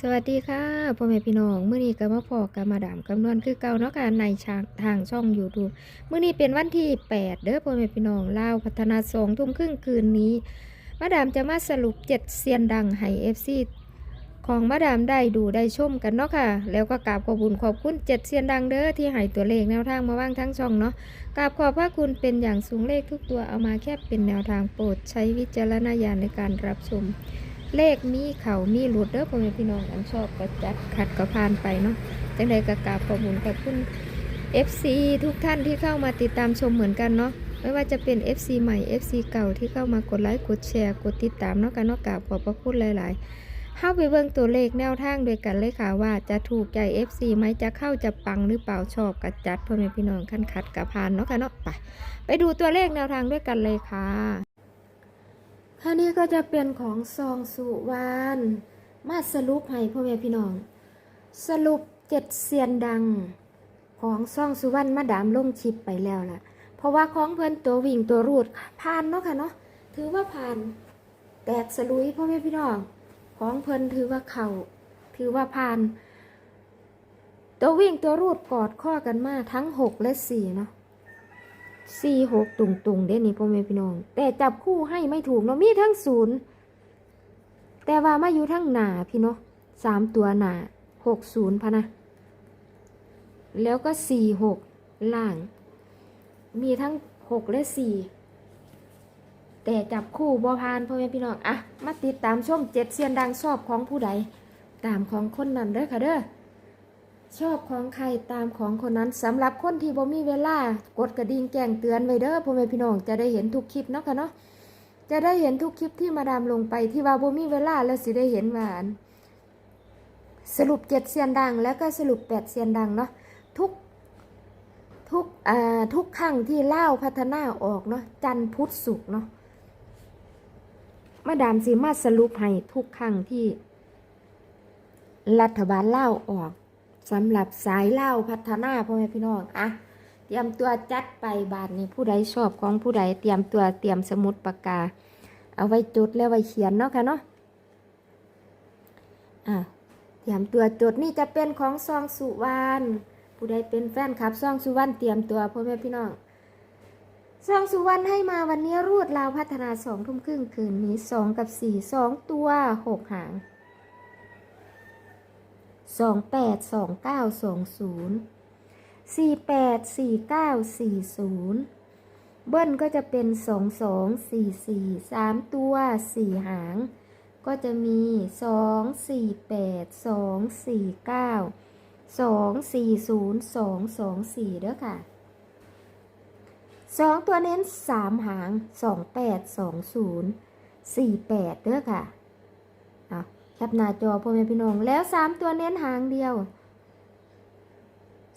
สวัสดีค่ะพ่อแม่พี่น้องเมื้อนี้ก็มาพอกับมาดามคำนวณคือเก่าเนาะค่ะในชางทางช่อง YouTube มื้อนี้เป็นวันที่ 8 เด้อพ่อแม่พี่น้องลาวพัฒนาสองทุ่มครึ่งคืนนี้ มาดามจะมาสรุป7เซียนดังให้ FC ของมาดามได้ดูได้ชมกันเนาะค่ะ แล้วก็กราบขอบคุญขอบคุณ7เซียนดังเด้อที่ให้ตัวเลขแนวทางมาว่างทั้งช่องเนาะกราบขอบพระคุณเป็นอย่างสูงเลขทุกตัวเอามาแค่เป็นแนวทางโปรดใช้วิจารณญาณในการรับชม เลขมีเขามีหลุดเด้อพ่อแม่พี่น้องอันชอบก็จัดขัดก็ผ่านไปเนาะจังใดก็กราบขอบคุณขอบคุณ FC ทุกท่านที่เข้ามาติดตามชมเหมือนกันเนาะไม่ว่าจะเป็น FC ใหม่ FC เก่าที่เข้ามากดไลค์กดแชร์กดติดตามเนาะกันเนาะกราบขอบพระคุณหลาย ๆ เข้าไปเบิ่งตัวเลขแนวทางโดวยกันเลยค่ะว่าจะถูกใจ FC ไหมจะเข้าจะปังหรือเปล่าชอบกระจัดพ่อแม่พี่น้องขั้นขัดกับผ่านเนาะกันเนาะไปไปดูตัวเลขแนวทางด้วยกันเลยค่ะ ค่านี้ก็จะเป็นของซองสุวรรณมาสรุปให้พ่อแม่พี่น้อง สรุปเจ็ดเซียนดังของซองสุวรรณมาดามลงชิปไปแล้วล่ะ เพราะว่าของเพื่อนตัววิ่งตัวรูดผ่านเนาะค่ะเนาะถือว่าผ่านแตกสลุยพ่อแม่พี่น้อง ของเพื่อนถือว่าเข่าถือว่าผ่าน ตัววิ่งตัวรูดกอดข้อกันมาทั้งหกและสี่เนาะ สี่หกตุงตุงเด้นี่พ่อแม่พี่น้อง แต่จับคู่ให้ไม่ถูกเนาะมีทั้งศูนย์แต่ว่ามาอยู่ทั้งหนาพี่เนาะสามตัวหนาหกศูนย์พะนะ แล้วก็สี่หกล่าง มีทั้งหกและสี่แต่จับคู่บอพานพ่อแม่พี่น้องอะมาติดตามช่วงเจ็ดเซียนดังชอบของผู้ใด ตามของคนนั้นเด้อค่ะเด้อ ชอบของใครตามของคนนั้นสำหรับคนที่บ่มีเวลากดกระดิ่งแจ้งเตือนไว้เด้อพ่อแม่พี่น้องจะได้เห็นทุกคลิปเนาะค่ะเนาะจะได้เห็นทุกคลิปที่มาดามลงไปที่ว่าบ่มีเวลาแล้วสิได้เห็นว่าน สรุปเจ็ดเซียนดังแล้วก็สรุปแปดเซียนดังเนาะทุกทุกอ่าทุกครั้งที่เล่าพัฒนาออกเนาะจันพุทธศุกเนาะมาดามสิมาสรุปให้ทุกครั้งที่ รัฐบาลเล่าออก สำหรับสายเล่าพัฒนาพ่อแม่พี่น้องอะเตรียมตัวจัดไปบาทนี้ผู้ใดชอบของผู้ใดเตรียมตัวเตรียมสมุดปากกา เอาไว้จดแล้วไว้เขียนเนาะค่ะเนาะอะเตรียมตัวจดนี่จะเป็นของซองสุวรรณผู้ใดเป็นแฟนคลับซองสุวรรณเตรียมตัวพ่อแม่พี่น้องซองสุวรรณให้มาวันนี้รูดลาวพัฒนาสองทุ่มครึ่งคืนนี้สองกับสี่สองตัวหกหาง สองแปดสองเก้าสองศูนย์สี่แปดสี่เก้าสี่ศูนย์เบิ้ลก็จะเป็นสองสองสี่สี่สามตัวสี่หาง ก็จะมีสองสี่แปดสองสี่เก้าสองสี่ศูนย์สองสองสี่เด้อค่ะสองตัวเน้นสามหางสองแปดสองศูนย์สี่แปดเด้อค่ะ แคปหน้าจอพ่อแม่พี่น้อง แล้วสามตัวเน้นหางเดียว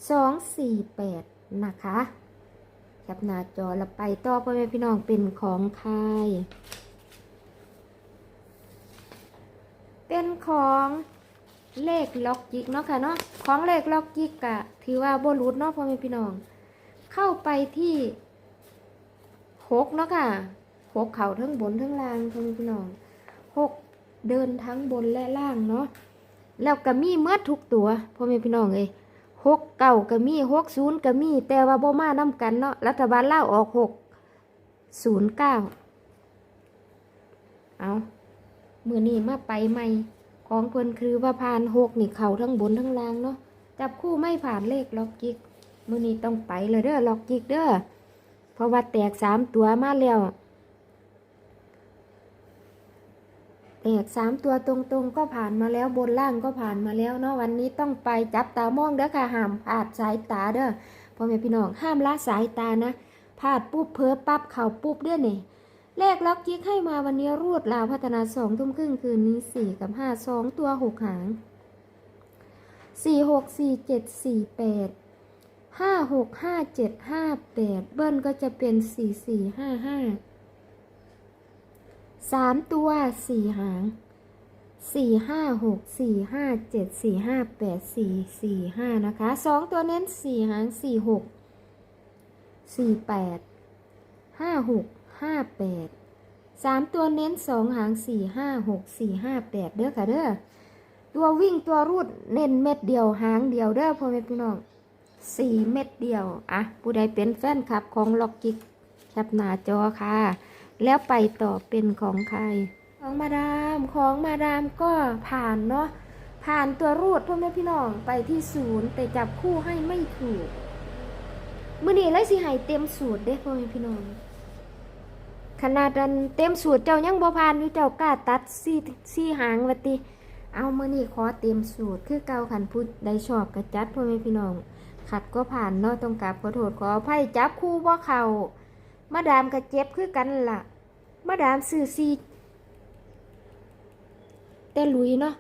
สองสี่แปดนะคะแคปหน้าจอแล้วไปต่อพ่อแม่พี่น้องเป็นของใครเป็นของเลขล็อกจิกเนาะค่ะเนาะของเลขล็อกจิกกะ ถือว่าโบรูดเนาะพ่อแม่พี่น้อง เข้าไปที่หกเนาะค่ะหกเข่าทั้งบนทั้งล่างพ่อแม่พี่น้อง เดินทั้งบนและล่างเนาะแล้วก็มีเมื่อทุกตัวพ่อแม่พี่น้องเอ้ยหกเก่าก็มีหกศูนย์ก็มี แต่ว่าบ่มานํกันเนาะรัฐบาลเล่าออกหกศูนย์เก้าเอามือนี้มาไปใหม่ของเพิ่นคือว่าผ่านหกนี่เข่าทั้งบนทั้งล่างเนาะจับคู่ไม่ผ่านเลขล็อกจิกมือนี้ต้องไปเลยเด้อล็อกจิกเด้อเพราะว่าแตกสามตัวมาแล้ว แตกสามตัวตรงๆ ก็ผ่านมาแล้วบนล่างก็ผ่านมาแล้วเนาะวันนี้ต้องไปจับตามองเด้อค่ะห้ามพลาดสายตาเด้อพ่อแม่พี่น้องห้ามละสายตานะพลาดปุ๊บเพ้อปั๊บเข่าปุ๊บเด้อเนี่ยเลขล็อกยิกให้มาวันนี้รวดลาวพัฒนาสองทุ่มครึ่งคืนนี้สี่กับห้าสองตัวหกหางสี่หกสี่เจ็ดสี่แปดห้าหกห้าเจ็ดห้าแปดเบิ้ลก็จะเป็นสี่สี่ห้าห้า สามตัวสี่หางสี่ห้าหกสี่ห้าเจ็ดสี่ห้าแปดสี่สี่ห้านะคะสองตัวเน้นสี่หางสี่หกสี่แปดห้าหกห้าแปดสามตัวเน้นสองหางสี่ห้าหกสี่ห้าแปดเด้อค่ะเด้อตัววิ่งตัวรูดเน้นเม็ดเดียวหางเดียวเด้อพ่อแม่พี่น้องสี่เม็ดเดียว อะ ผู้ใดเป็นแฟนคลับของล็อกกิกแคปหน้าจอค่ะ แล้วไปต่อเป็นของใคร ของมาดามของมาดามก็ผ่านเนาะผ่านตัวรูดพ่อแม่พี่น้องไปที่ศูนย์แต่จับคู่ให้ไม่ถูกมื่อนี้เลยสิให้เต็มสูตรเด้พ่อแม่พี่น้องขนาดนั้นเต็มสูตรเจ้ายังบ่ผ่านอยู่เจ้ากล้าตัดซี่ซี่หางวะติเอามื่อนี้ขอเต็มสูตรคือเก่าขันพูดได้ชอบกระจัดพ่อแม่พี่น้องขัดก็ผ่านเนาะต้องกราบขอโทษขออภัยจับคู่บ่เข่า มาดามกระเจ็บคือกันล่ะ มาดามซื้อซีแต่ลุยเนาะ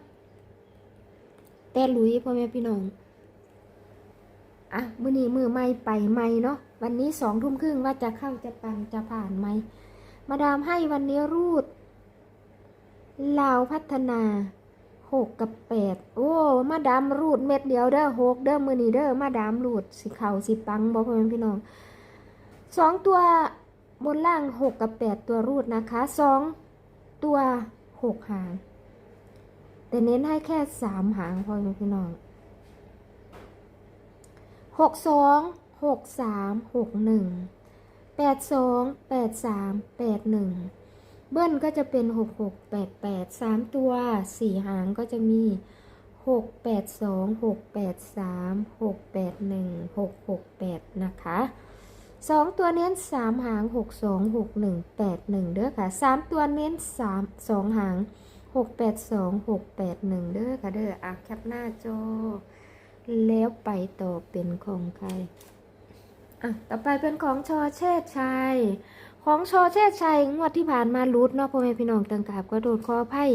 แต่ลุยพ่อแม่พี่น้อง อะมื้อนี้มือไม่ไปไม่เนาะวันนี้สองทุ่มครึ่งว่าจะเข้าจะปังจะผ่านไหม มาดามให้วันนี้รูดลาวพัฒนาหกกับแปดโอ้ มาดามรูดเม็ดเดียวเด้อหกเด้อมือนี้เด้อมาดามรูดสิเข่าสิปังบอกพ่อแม่พี่น้องสองตัว บนล่าง 6 กับ 8 ตัวรูดนะคะ 2 ตัว 6 หาง แต่เน้นให้แค่ 3 หางพอพี่น้อง 6 2 6 3 6 1 8 2 8 3 8 1 เบิ้ลก็จะเป็น 6 6 8 8 3 ตัว 4 หางก็จะมี 6 8 2 6 8 3 6 8 1 6 6 8 นะคะ สองตัวเน้นสามหางหกสองหกหนึ่งแปดหนึ่งเด้อค่ะสามตัวเน้นสามสองหางหกแปดสองหกแปดหนึ่งเด้อค่ะเด้ออะแคปหน้าจอแล้วไปต่อเป็นของใครอะต่อไปเป็นของชอเชษชัยของชอเชษชัยงวดที่ผ่านมารูดเนาะพ่อแม่พี่น้องตังกาบก็โดนคอไพ่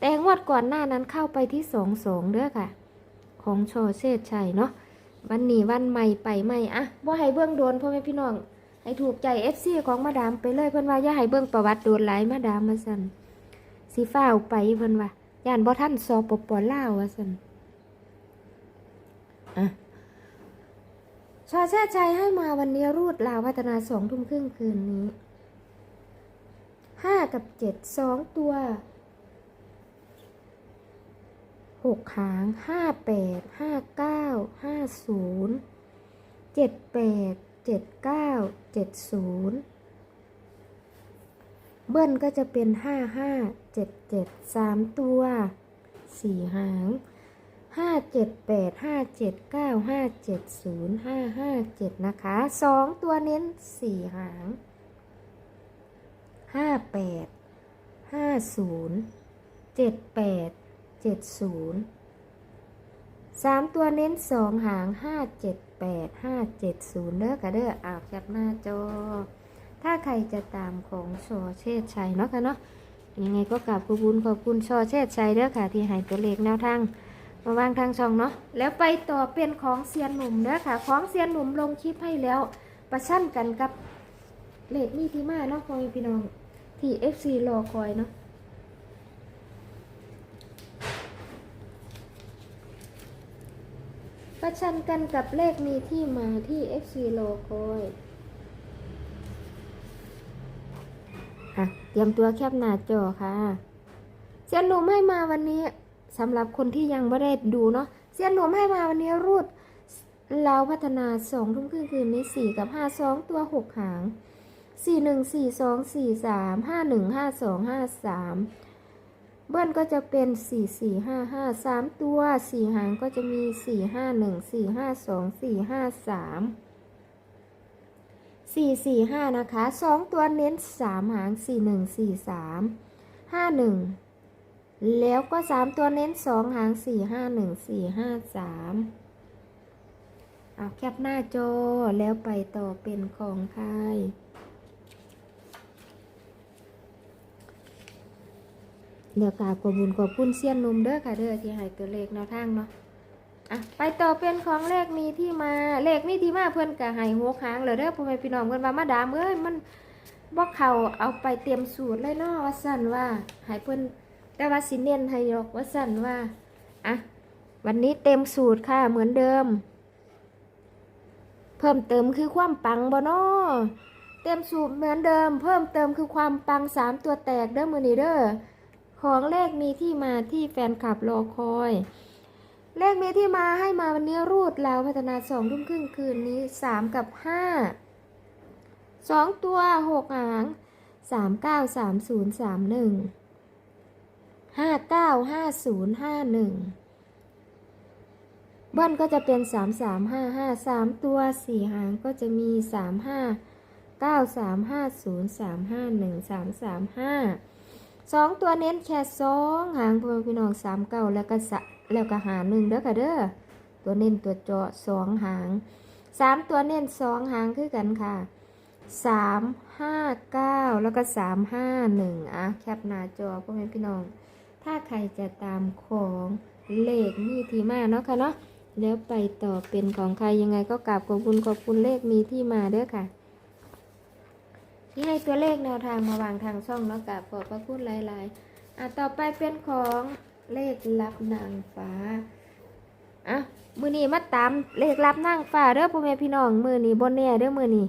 แต่งวดก่อนหน้านั้นเข้าไปที่สองสองเด้อค่ะ ของชอเชษชัยเนาะ วันนี้วันใหม่ไปใหม่อะว่าให้เบื้องโดนพ่อแม่พี่น้อง ให้ถูกใจเอฟซีของมาดามไปเลยเพิ่อนว่าอย่าให้เบื้องประวัติโดนหลายมาดามมาสันสีฟ้าไปเพิ่อนว่าย่านบ่ท่านสอบปปลาวว่าสันอะชอแช่ใจให้มาวันนี้รูดลาวพัฒนาสองทุ่มครึ่งคืนนี้ห้ากับเจ็ดสองตัว กหางห้าแปดห้าเก้าห้าศูนย์เจ็ดแปดเจ็ดเก้าเจ็ดศูนย์เบิ้ลก็จะเป็นห้าห้าเจ็ดเจ็ดสามตัวสี่หางห้าเจ็ดแปดห้าเจ็ดเก้าห้าเจ็ดศูนย์ห้าห้าเจ็ดนะคะสองตัวเน้นสี่หางห้าแปดห้าศูนย์เจ็ดแปด เจ็ดศูนย์สามตัวเน้นสองหางห้าเจ็ดแปดห้าเจ็ดศูนย์เด้อค่ะเด้ออาวแคปหน้าจอ ถ้าใครจะตามของชอเชษชัยเนาะค่ะเนาะยังไงก็กราบขอบคุณขอบคุณชอเชษชัยเด้อค่ะ ที่ให้ตัวเลขแนวทางมาวางทางช่องเนาะแล้วไปต่อเป็นของเซียนหนุ่มเด้อค่ะ ของเซียนหนุ่มลงคลิปให้แล้ว ประชันกันกับเลขนี่ที่มาเนาะพ่อพี่น้องที่ FC รอคอยเนาะ ประชันกันกับเลขมีที่มาที่ FC รอคอยอะเตรียมตัวแคบหน้าจอค่ะเซียนหนุ่มให้มาวันนี้สำหรับคนที่ยังไม่ได้ดูเนาะเซียนหนุ่มให้มาวันนี้รูดเราพัฒนาสองทุ่มครึ่งคืนนี้สี่กับห้าสองตัวหกหางสี่หนึ่งสี่สองสี่สามห้าหนึ่งห้าสองห้าสาม เบิ้ลก็จะเป็นสี่สี่ห้าห้าสามตัวสี่หางก็จะมีสี่ห้าหนึ่งสี่ห้าสองสี่ห้าสามสี่สี่ห้านะคะสองตัวเน้นสามหางสี่หนึ่งสี่สามห้าหนึ่งแล้วก็สามตัวเน้นสองหางสี่ห้าหนึ่งสี่ห้าสามเอาแคปหน้าจอแล้วไปต่อเป็นของใคร เดี๋ยวกราบขอบุญขอบคุณเซียนนุ่มเด้อค่ะเด้อที่ให้ตัวเลขแนวทางเนาะอะไปต่อเป็นของเลขมีที่มาเลขมีที่มาเพื่อนกับให้หัวค้างเลยเด้อพ่อแม่พี่น้องเพื่อนว่ามาดามเอ้ยมันบ่เขาเอาไปเตรียมสูตรเลยเนาะว่าสั่นว่าให้เพื่อนแต่ว่าสิเน้นให้ยกว่าสั่นว่าอะวันนี้เต็มสูตรค่ะเหมือนเดิม เพิ่มเติมคือความปังบ่นอเต็มสูตรเหมือนเดิม เพิ่มเติมคือความปังสามตัวแตกเด้อมือนี้เด้อ ของเลขมีที่มาที่แฟนคลับรอคอย เลขมีที่มาให้มาวันนี้รูดแล้วพัฒนาสองทุ่มครึ่งคืนนี้สามกับห้าสองตัวหกหางสามเก้าสามศูนย์สามหนึ่งห้าเก้าห้าศูนย์ห้าหนึ่งบิ้ลก็จะเป็นสามสามห้าห้าสามตัวสี่หางก็จะมีสามห้าเก้าสามห้าศูนย์สามห้าหนึ่งสามสามห้า สองตัวเน้นแค่สองหางพ่อพี่น้องสามเก้าแล้วก็สะแล้วก็หาหนึ่งเด้อค่ะเด้อตัวเน้นตัวเจาะสองหางสามตัวเน้นสองหางคือกันค่ะสามห้าเก้าแล้วก็สามห้าหนึ่งอะแคปหน้าจอพ่อแม่พี่น้อง ถ้าใครจะตามของเลขมีที่มาเนาะค่ะเนาะแล้วไปต่อเป็นของใครยังไงก็กราบขอบคุณขอบคุณเลขมีที่มาเด้อค่ะ ที่ให้ตัวเลขแนวทางมาวางทางช่องเนาะกราบขอบพระคุณหลายๆอะต่อไปเป็นของเลขลับนางฟ้าอะมือนี้มาตามเลขลับนางฟ้าเด้อพ่อแม่พี่น้องมือนี้บนแน่เด้อมือนี้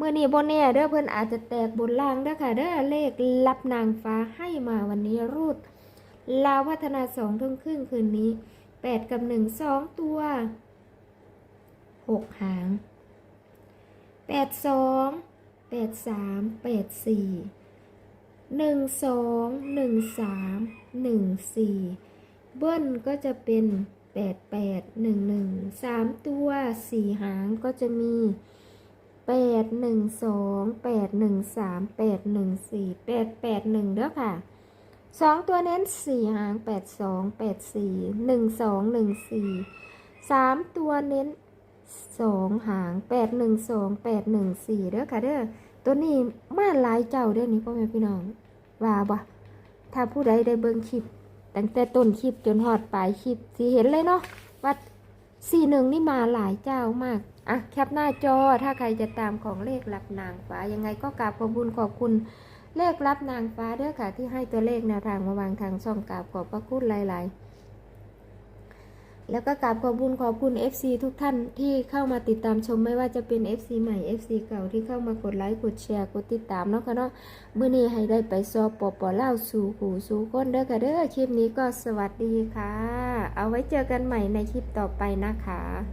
มือนี้บนแน่เด้อเพิ่อนอาจจะแตกบนล่างเด้อค่ะเด้อเลขลับนางฟ้าให้มาวันนี้รูดลาวพัฒนาสองทุ่มครึ่งคืนนี้แปดกับหนึ่งสองตัวหกหางแปดสอง แปดสามแปดสี่หนึ่งสองหนึ่งสามหนึ่งสี่เบิ้ลก็จะเป็นแปดแปดหนึ่งหนึ่งสามตัวสี่หางก็จะมีแปดหนึ่งสองแปดหนึ่งสามแปดหนึ่งสี่แปดแปดหนึ่งเด้อค่ะสองตัวเน้นสี่หางแปดสองแปดสี่หนึ่งสองหนึ่งสี่สามตัวเน้น สองหางแปดหนึ่งสองแปดหนึ่งสี่เด้อค่ะเด้อตัวนี้มาหลายเจ้าเด้อนี่พ่อแม่พี่น้องว่าบ่ถ้าผู้ใดได้เบิ่งคลิปตั้งแต่ต้นคลิปจนหอดปลายคลิปสิเห็นเลยเนาะว่าสี่หนึ่งนี่มาหลายเจ้ามากอะแคปหน้าจอถ้าใครจะตามของเลขหลับนางฟ้ายังไงก็กราบขอบคุณขอบคุณเลขรับนางฟ้าเด้อค่ะ ที่ให้ตัวเลขแนวทางมาวางทางช่องกราบขอบพระคุณหลาย ๆ แล้วก็กราบขอบคุณขอบคุณ FC ทุกท่านที่เข้ามาติดตามชมไม่ว่าจะเป็น FC ใหม่ FC เก่าที่เข้ามากดไลค์กดแชร์กดติดตามเนาะค่ะเนาะเมื่อนี้ให้ได้ไปสอบปปเล่าสู่หูสู่ก้นเด้อค่ะเด้อคลิปนี้ก็สวัสดีค่ะ เอาไว้เจอกันใหม่ในคลิปต่อไปนะคะ